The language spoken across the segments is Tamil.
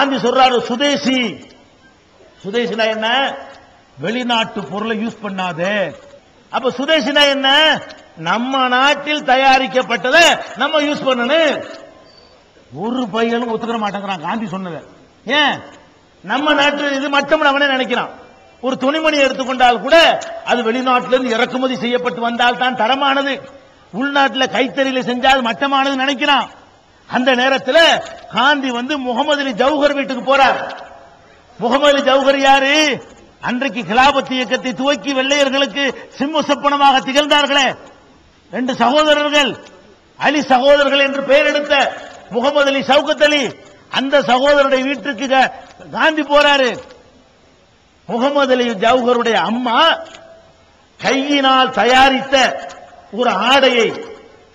காந்தி சொல்றாரு சுதேசி. சுதேசினா என்ன? வெளிநாட்டு பொருளை யூஸ் பண்ணாதே. அப்ப சுதேசினா என்ன? நம்ம நாட்டில் தயாரிக்கப்பட்டதை நம்ம யூஸ் பண்ணணும். ஒரு பையனும் ஒத்துக்கிற மாட்டேங்கிறான் காந்தி சொன்னதை. ஏன்? நம்ம நாட்டு இது மட்டும் அவனே நினைக்கிறான். ஒரு துணிமணி எடுத்துக்கொண்டால் கூட அது வெளிநாட்டிலிருந்து இறக்குமதி செய்யப்பட்டு வந்தால் தான் தரமானது. உள்நாட்டில் கைத்தறியில் செஞ்சால் மட்டமானது நினைக்கிறான். அந்த நேரத்தில் காந்தி வந்து முகமது அலி ஜவுஹர் வீட்டுக்கு போறார். முகமது அலி ஜவுஹர் யாரு? அன்றைக்கு கிலாபத் இயக்கத்தை துவக்கி வெள்ளையர்களுக்கு சிம்ம சொப்பனமாக திகழ்ந்தார்களே. ரெண்டு சகோதரர்கள் அலி சகோதரர்கள் என்று பெயர் எடுத்த முகமது அலி சவுகத் அலி அந்த சகோதரருடைய வீட்டுக்கு காந்தி போறாரு. முகமது அலி ஜவுஹருடைய அம்மா கையினால் தயாரித்த ஒரு ஆடையை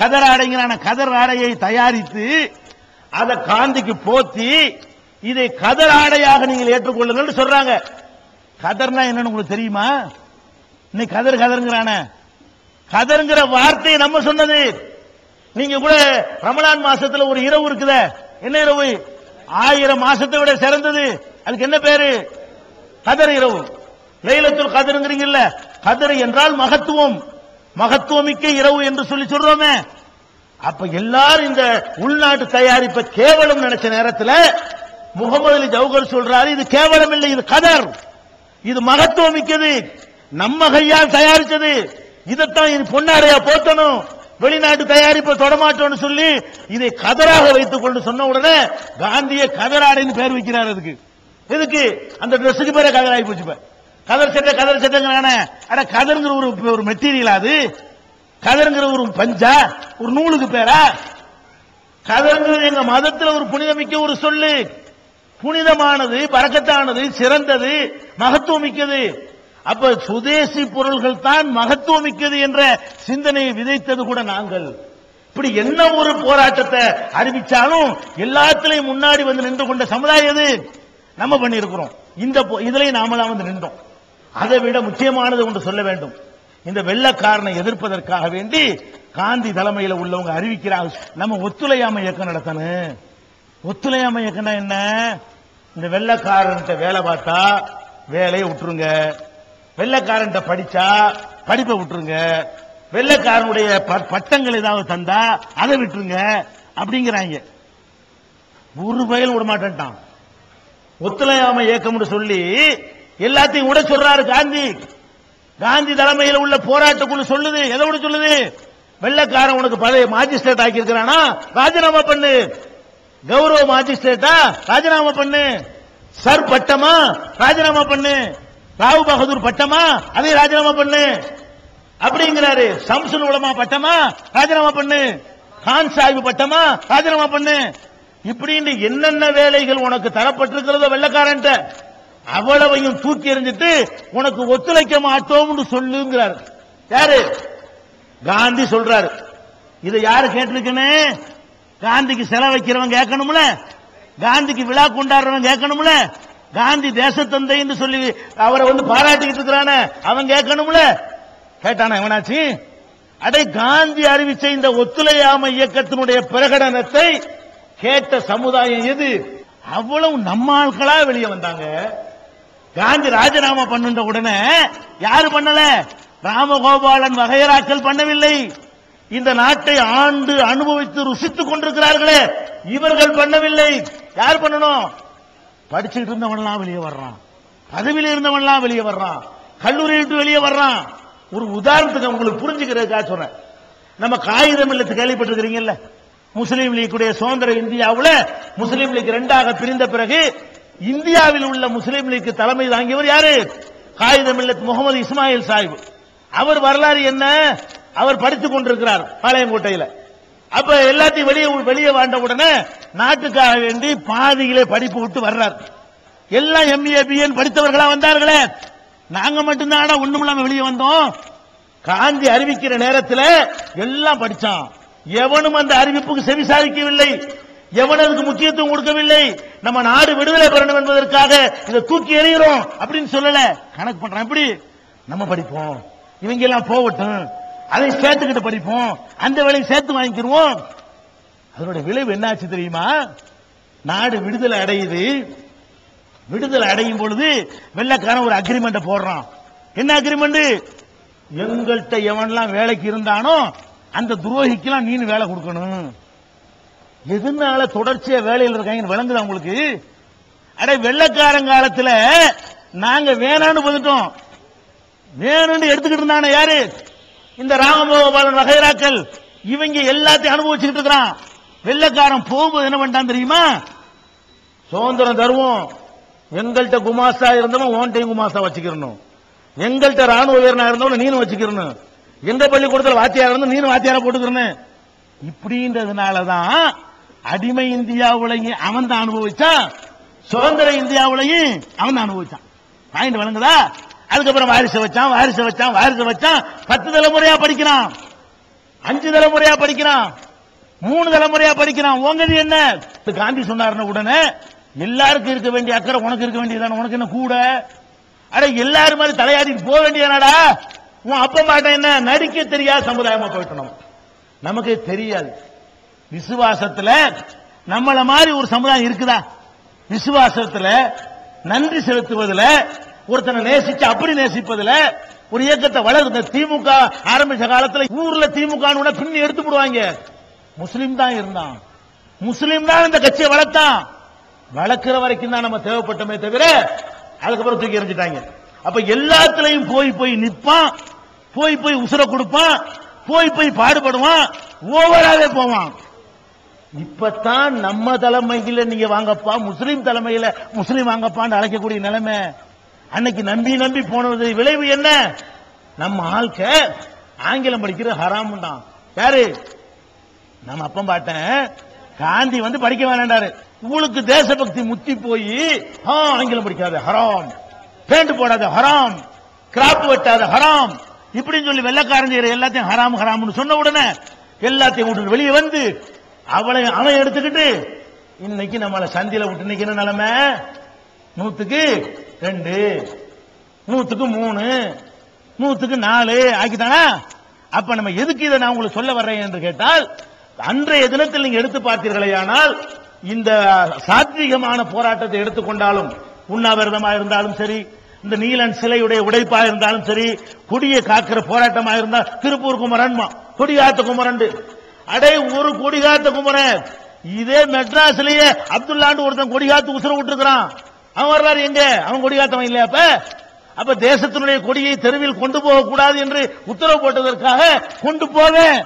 கதர் ஆடைங்கிறான கதர் ஆடையை தயாரித்து அதை காந்திக்கு போத்தி இதை கதர் ஆடையாக நீங்கள் ஏற்றுக்கொள்ளுங்கள் சொல்றாங்க. கதர்னா என்னன்னு உங்களுக்கு தெரியுமா? இன்னைக்கு கதர் கதருங்கிறான. கதருங்கிற வார்த்தையை நம்ம சொன்னது. நீங்க கூட ரமலான் மாசத்துல ஒரு இரவு இருக்குத. என்ன இரவு? ஆயிரம் மாசத்தை விட சிறந்தது. அதுக்கு என்ன பேரு? கதர் இரவு. லைலத்துல் கதருங்கிறீங்கல்ல. கதர் என்றால் மகத்துவம். மகத்துவமிக்க இரவு என்று சொல்லி சொல்றோமே. அப்ப எல்லாரும் இந்த உள்நாட்டு தயாரிப்பை கேவலம் நினைச்ச நேரத்தில் முகமது அலி ஜவுகர் சொல்றாரு இது கேவலம் இல்லை இது கதர். இது மகத்துவமிக்கது. நம்ம கையால் தயாரிச்சது இதைத்தான் இது பொன்னாரையா போத்தணும் வெளிநாட்டு தயாரிப்பை தொடமாட்டோம்னு சொல்லி இதை கதராக வைத்துக் கொண்டு சொன்ன உடனே காந்திய கதராடைன்னு பேர் வைக்கிறார் அதுக்கு. எதுக்கு? அந்த ட்ரெஸ்ஸுக்கு பேர கதராகி போச்சுப்பேன் போச்சு கதர் சட்டை கதர் சட்டைங்கிறானே அட கதருங்கிற ஒரு ஒரு மெட்டீரியல் அது? கதருங்கிற ஒரு பஞ்சா? ஒரு நூலுக்கு பேரா? கதருங்கிறது எங்க மதத்தில் ஒரு புனிதமிக்க ஒரு சொல்லு. புனிதமானது பறக்கத்தானது சிறந்தது மகத்துவமிக்கது. அப்ப சுதேசி பொருள்கள் தான் மகத்துவமிக்கது என்ற சிந்தனையை விதைத்தது கூட நாங்கள். இப்படி என்ன ஒரு போராட்டத்தை அறிவிச்சாலும் எல்லாத்திலையும் முன்னாடி வந்து நின்று கொண்ட சமுதாயம் எது? நம்ம பண்ணியிருக்கிறோம். இந்த போ- இதுலயும் நாமலாம் வந்து நின்றோம். அதை விட முக்கியமானது ஒன்று சொல்ல வேண்டும். இந்த வெள்ளக்காரனை எதிர்ப்பதற்காக வேண்டி காந்தி தலைமையில உள்ளவங்க அறிவிக்கிறாங்க. நம்ம ஒத்துழையாமை இயக்கம் நடத்தணும். ஒத்துழையாமை இயக்கம்னா என்ன? இந்த வெள்ளக்காரன்ட்ட வேலை பார்த்தா வேலையை விட்டுருங்க. வெள்ளக்காரன்ட்ட படிச்சா படிப்பை விட்டுருங்க. வெள்ளக்காரனுடைய ப- பட்டங்கள் ஏதாவது தந்தா அதை விட்டுருங்க. அப்படிங்கிறாங்க. ஒரு பயிலும் விட மாட்டேன்ட்டான். ஒத்துழையாமை இயக்கம்னு சொல்லி எல்லாத்தையும் விட சொல்றாரு காந்தி. காந்தி தலைமையில் உள்ள போராட்ட குழு சொல்லுது. எதை விட சொல்லுது? வெள்ளக்காரன் உனக்கு பழைய மாஜிஸ்ட்ரேட் ஆக்கி இருக்கிறானா ராஜினாமா பண்ணு. கௌரவ மாஜிஸ்ட்ரேட்டா ராஜினாமா பண்ணு. சர் பட்டமா? ராஜினாமா பண்ணு. ராவ் பகதூர் பட்டமா? அதை ராஜினாமா பண்ணு. அப்படிங்கிறாரு. சம்சுல் உலமா பட்டமா? ராஜினாமா பண்ணு. கான் சாஹிப் பட்டமா? ராஜினாமா பண்ணு. இப்படின்னு என்னென்ன வேலைகள் உனக்கு தரப்பட்டிருக்கிறதோ வெள்ளக்காரன்ட்ட? அவ்வளவையும் தூக்கி எறிஞ்சிட்டு உனக்கு ஒத்துழைக்க மாட்டோம்னு சொல்லுங்கிறார். யாரு? காந்தி சொல்றாரு. இதை யாரு கேட்டிருக்கனே காந்திக்கு செலவு வைக்கிறவன் கேட்கணும்ல? காந்திக்கு விழா கொண்டாடுறவன் கேட்கணும்ல? காந்தி தேசத்தந்தைன்னு சொல்லி அவரை வந்து பாராட்டிக்கிட்டு இருக்கிறானே அவன் கேட்கணும்ல? கேட்டானா இவனாச்சு அடே காந்தி அறிவிச்ச இந்த ஒத்துழையாமை இயக்கத்தினுடைய பிரகடனத்தை கேட்ட சமுதாயம் எது? அவ்வளவு நம்ம ஆட்களா வெளியே வந்தாங்க. காந்தி ராஜினாமா பண்ணுன்ற உடனே யாரு பண்ணல? ராமகோபாலன் வகையராக்கள் பண்ணவில்லை. இந்த நாட்டை ஆண்டு அனுபவித்து ருசித்துக் கொண்டிருக்கிறார்களே. இவர்கள் பண்ணவில்லை. யார் பண்ணணும்? படிச்சுட்டு இருந்தவன்லாம் வெளியே வர்றான். பதவியில் இருந்தவன்லாம் வெளியே வர்றான். கல்லூரி விட்டு வெளியே வர்றான். ஒரு உதாரணத்துக்கு உங்களுக்கு புரிஞ்சுக்கிறதுக்காக சொல்றேன். நம்ம காகிதம் இல்லத்து கேள்விப்பட்டிருக்கிறீங்கல்ல? முஸ்லீம் லீக்குடைய சுதந்திர இந்தியாவில் முஸ்லீம் லீக் ரெண்டாக பிரிந்த பிறகு இந்தியாவில் உள்ள முஸ்லீம் லீக் தலைமை தாங்கியவர் யாரு? காயிதமில்லத் இல்லத் முகமது இஸ்மாயில் சாஹிப். அவர் வரலாறு என்ன? அவர் படித்துக் கொண்டிருக்கிறார் பாளையங்கோட்டையில. அப்ப எல்லாத்தையும் வெளியே வெளியே வாண்ட உடனே நாட்டுக்காக வேண்டி பாதியிலே படிப்பு விட்டு வர்றார். எல்லாம் எம்ஏ பிஎன் படித்தவர்களா வந்தார்களே. நாங்க மட்டும்தான் ஒண்ணும் இல்லாம வெளியே வந்தோம். காந்தி அறிவிக்கிற நேரத்தில் எல்லாம் படிச்சான். எவனும் அந்த அறிவிப்புக்கு செவி சாதிக்கவில்லை எவன் அதுக்கு முக்கியத்துவம் கொடுக்கவில்லை? நம்ம நாடு விடுதலை பெறணும் என்பதற்காக இதை தூக்கி எறிகிறோம் அப்படின்னு சொல்லல. கணக்கு பண்றோம் எப்படி? நம்ம படிப்போம். இவங்க எல்லாம் போகட்டும். அதை சேர்த்துக்கிட்டு படிப்போம். அந்த வேலையை சேர்த்து வாங்கிக்கிருவோம். அதனுடைய விளைவு என்னாச்சு தெரியுமா? நாடு விடுதலை அடையுது. விடுதலை அடையும் பொழுது வெள்ளக்காரன் ஒரு அக்ரிமெண்ட் போடுறான். என்ன அக்ரிமெண்ட் எங்கள்கிட்ட எவன்லாம் வேலைக்கு இருந்தானோ அந்த துரோகிக்கெல்லாம் நீனு வேலை கொடுக்கணும். எதனால தொடர்ச்சியா வேலையில் இருக்காங்கன்னு விளங்குது உங்களுக்கு? அட வெள்ளக்காரன் காலத்துல நாங்க வேணான்னு வந்துட்டோம். வேணும்னு எடுத்துக்கிட்டு இருந்தானே யாரு? இந்த ராமகோபாலன் வகைராக்கள். இவங்க எல்லாத்தையும் அனுபவிச்சுக்கிட்டு இருக்கிறான். வெள்ளக்காரன் போகும்போது என்ன பண்ணிட்டான் தெரியுமா? சுதந்திரம் தருவோம். எங்கள்கிட்ட குமாஸ்தா இருந்தவன் ஓன்டையும் குமாஸ்தா வச்சுக்கிறணும். எங்கள்கிட்ட ராணுவ வீரனா இருந்தவன் நீனும் வச்சுக்கிறணும். எந்த பள்ளிக்கூடத்தில் வாத்தியார் இருந்தும் நீனும் வாத்தியார போட்டுக்கிறணும். இப்படின்றதுனாலதான் அடிமை இந்தியாவுலையும் அவன் தான் அனுபவிச்சான். சுதந்திர இந்தியாவுலையும் அவன் தான் அனுபவிச்சான். பாயிண்ட் வழங்குதா? அதுக்கப்புறம் வாரிசு வச்சான் வாரிசு வச்சான் வாரிசு வச்சான். பத்து தலைமுறையா படிக்கிறான். அஞ்சு தலைமுறையா படிக்கிறான். மூணு தலைமுறையா படிக்கிறான். உங்கது என்ன? காந்தி சொன்னாருன்னு உடனே எல்லாருக்கும் இருக்க வேண்டிய அக்கறை உனக்கு இருக்க வேண்டியதான உனக்கு என்ன கூட? அட எல்லாரும் மாதிரி தலையாடிட்டு போக வேண்டியதானடா? உன் அப்பா மாட்டேன் என்ன? நடிக்க தெரியாத சமுதாயமா போயிட்டணும் நமக்கு தெரியாது. விசுவாசத்துல நம்மள மாதிரி ஒரு சமுதாயம் இருக்குதா? விசுவாசத்துல நன்றி செலுத்துவதில் ஒருத்தனை நேசிச்சு அப்படி நேசிப்பதில் ஒரு இயக்கத்தை வளர்ந்த திமுக ஆரம்பிச்ச காலத்துல ஊர்ல திமுக பின்னி எடுத்து போடுவாங்க. முஸ்லீம் தான் இருந்தான். முஸ்லீம் தான் இந்த கட்சியை வளர்த்தான். வளர்க்கிற வரைக்கும் தான் நம்ம தேவைப்பட்டமே தவிர அதுக்கப்புறம் தூக்கி எறிஞ்சிட்டாங்க. அப்ப எல்லாத்துலயும் போய் போய் நிற்பான் போய் போய் உசுர கொடுப்பான் போய் போய் பாடுபடுவான் ஓவராவே போவான். இப்பத்தான் நம்ம தலைமையில நீங்க வாங்கப்பா முஸ்லீம் தலைமையில முஸ்லீம் வாங்கப்பான்னு அழைக்கக்கூடிய நிலைமை. அன்னைக்கு நம்பி நம்பி போனது விளைவு என்ன? நம்ம ஆள்க ஆங்கிலம் படிக்கிற ஹராம் தான். யாரு? நம்ம அப்பம் பாட்டேன். காந்தி வந்து படிக்க வேணாண்டாரு. உங்களுக்கு தேசபக்தி முத்தி போய் ஆங்கிலம் படிக்காத ஹராம். பேண்ட் போடாத ஹராம். கிராப் வெட்டாத ஹராம். இப்படின்னு சொல்லி வெள்ளக்காரங்க எல்லாத்தையும் ஹராம் ஹராம்னு சொன்ன உடனே எல்லாத்தையும் விட்டு வெளியே வந்து அவளை அவன் எடுத்துக்கிட்டு இன்னைக்கு நம்மள சந்தியில விட்டு நிக்கிற நிலைமை? நூத்துக்கு ரெண்டு நூத்துக்கு மூணு நூத்துக்கு நாலு ஆக்கித்தானா அப்ப நம்ம எதுக்கு இதை நான் உங்களுக்கு சொல்ல வர்றேன் என்று கேட்டால் அன்றைய தினத்தில் நீங்க எடுத்து பார்த்தீர்களே ஆனால் இந்த சாத்விகமான போராட்டத்தை எடுத்துக்கொண்டாலும் உண்ணாவிரதமா இருந்தாலும் சரி இந்த நீலன் சிலையுடைய உடைப்பா இருந்தாலும் சரி கொடியை காக்கிற போராட்டமா இருந்தால் திருப்பூர் குமரன்மா கொடியாத்த குமரண்டு அடே ஒரு கொடிகாத்த குமரன் இதே மெட்ராஸ்லயே அப்துல்லாண்டு ஒருத்தன் கொடிகாத்து உசுர விட்டுருக்கிறான். அவன் வர்றாரு எங்க? அவன் கொடிகாத்தவன் இல்லையா அப்ப? அப்ப தேசத்தினுடைய கொடியை தெருவில் கொண்டு போக கூடாது என்று உத்தரவு போட்டதற்காக கொண்டு போவேன்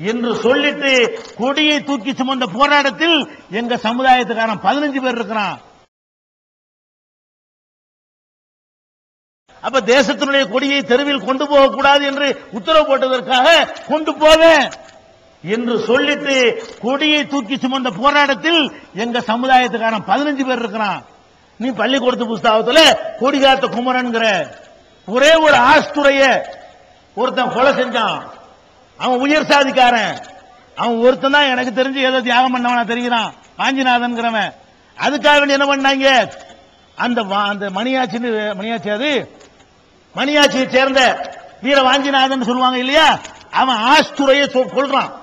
என்று சொல்லிட்டு கொடியை தூக்கி சுமந்த போராட்டத்தில் எங்க சமுதாயத்துக்காரன் பதினஞ்சு பேர் இருக்கிறான். அப்ப தேசத்தினுடைய கொடியை தெருவில் கொண்டு போக கூடாது என்று உத்தரவு போட்டதற்காக கொண்டு போவேன். என்று சொல்லிட்டு கொடியை தூக்கி சுமந்த போராட்டத்தில் எங்க சமுதாயத்துக்கான பதினஞ்சு பேர் இருக்கிறான். நீ பள்ளிக்கூடத்து புஸ்தகத்தில் கொடிகாத்த குமரன்கிற ஒரே ஒரு ஆஸ்துறைய ஒருத்தன் கொலை செஞ்சான். அவன் உயர் சாதிக்காரன். அவன் ஒருத்தன் தான் எனக்கு தெரிஞ்சு ஏதோ தியாகம் பண்ணவனா தெரிகிறான். வாஞ்சிநாதன்கிறவன் அதுக்காக வேண்டி என்ன பண்ணாங்க? அந்த அந்த மணியாச்சின்னு மணியாச்சி அது? மணியாச்சியை சேர்ந்த வீர வாஞ்சிநாதன் சொல்லுவாங்க இல்லையா? அவன் ஆஸ்துறையை சொ-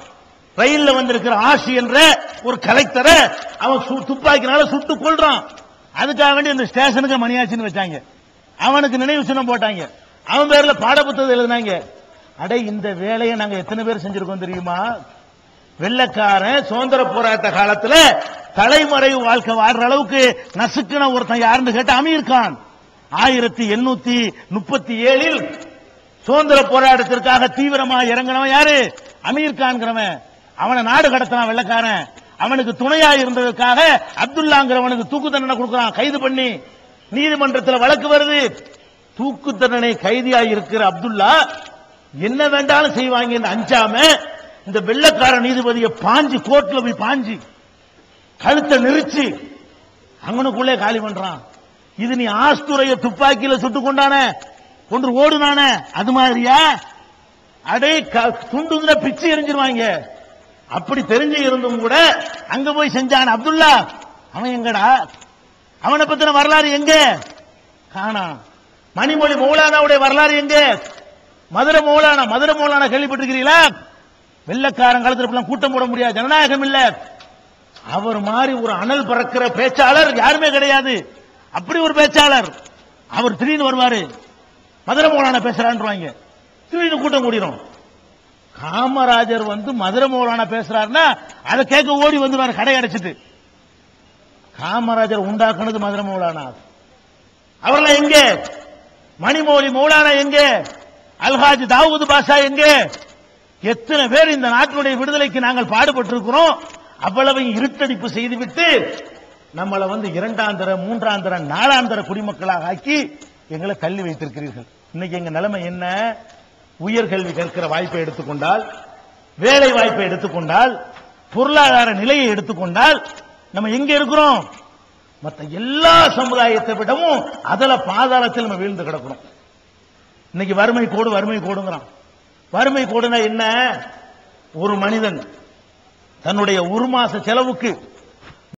ரயில்ல வந்திருக்கிற ஆசி என்ற ஒரு கலெக்டரை அவன் சு- துப்பாக்கினால சுட்டு கொள்றான் அதுக்காக வேண்டி அந்த ஸ்டேஷனுக்கு மணியாச்சின்னு வச்சாங்க. அவனுக்கு நினைவு சின்னம் போட்டாங்க. அவன் பேர்ல பாடப்புத்தகம் எழுதினாங்க. அடே இந்த வேலையை நாங்க எத்தனை பேர் செஞ்சிருக்கோம் தெரியுமா? வெள்ளக்காரன் சுதந்திர போராட்ட காலத்துல தலைமறை வாழ்க்கை வாழ்ற அளவுக்கு நசுக்குன ஒருத்தன் யாருன்னு கேட்ட அமீர் கான். ஆயிரத்தி எண்ணூத்தி முப்பத்தி ஏழில் சுதந்திர போராட்டத்திற்காக தீவிரமா இறங்கினவன் யாரு? அமீர் கான்கிறவன். அவனை நாடு கடத்தினான் வெள்ளக்காரன். அவனுக்கு துணையா இருந்ததற்காக அப்துல்லாங்கிறவனுக்கு தூக்கு தண்டனை கொடுக்கறான். கைது பண்ணி நீதிமன்றத்தில் வழக்கு வருது. தூக்கு தண்டனை கைதியா இருக்கிற அப்துல்லா என்ன வேண்டாலும் செய்வாங்க அஞ்சாம இந்த வெள்ளக்கார நீதிபதியை பாஞ்சு கோர்ட்ல போய் பாஞ்சு கழுத்தை நெரிச்சு அங்கனுக்குள்ளே காலி பண்றான். இது நீ ஆஸ்துரைய துப்பாக்கியில சுட்டு கொண்டான கொண்டு ஓடுனான அது மாதிரியா? அடே க- பிச்சு எரிஞ்சிருவாங்க. அப்படி தெரிஞ்சு இருந்தும் கூட அங்க போய் செஞ்சான் அப்துல்லா. அவன் எங்கடா? அவனை பத்தின வரலாறு எங்க? காணா. மணிமொழி மௌலானாவுடைய வரலாறு எங்க? மதுரை மௌலானா மதுரை மௌலானா கேள்விப்பட்டிருக்கிறீங்களா வெள்ளக்காரன் காலத்தில் கூட்டம் போட முடியாது ஜனநாயகம் இல்ல. அவர் மாதிரி ஒரு அனல் பறக்கிற பேச்சாளர் யாருமே கிடையாது. அப்படி ஒரு பேச்சாளர். அவர் திடீர்னு வருவாரு. மதுரை மௌலானா பேசுறான்னு திடீர்னு கூட்டம் கூடிரும். காமராஜர் வந்து மதுரை மௌலானா பேசுறாருன்னா அதை கேட்க ஓடி வந்துருவாரு கடை அடைச்சிட்டு. காமராஜர் உண்டாக்குனது மதுரை மௌலானா. அவர்லாம் எங்கே? மணிமௌலி மௌலானா எங்கே? அல்ஹாஜ் தாவூது பாஷா எங்கே? எத்தனை பேர் இந்த நாட்டினுடைய விடுதலைக்கு நாங்கள் பாடுபட்டிருக்கிறோம்? அவ்வளவு இருட்டடிப்பு செய்துவிட்டு நம்மளை வந்து இரண்டாந்தர மூன்றாந்தர நாலாந்தர குடிமக்களாக ஆக்கி எங்களை தள்ளி வைத்திருக்கிறீர்கள். இன்னைக்கு எங்க நிலைமை என்ன? உயர்கல்வி கற்கிற வாய்ப்பை எடுத்துக்கொண்டால் வேலை வாய்ப்பை எடுத்துக்கொண்டால் பொருளாதார நிலையை எடுத்துக்கொண்டால் நம்ம எங்க இருக்கிறோம்? மற்ற எல்லா சமுதாயத்தை விடவும் அதில் பாதாளத்தில் நம்ம வீழ்ந்து கிடக்கிறோம். இன்னைக்கு வறுமை கோடு வறுமை கோடுங்கிறான். வறுமை கோடுனா என்ன? ஒரு மனிதன் தன்னுடைய ஒரு மாச செலவுக்கு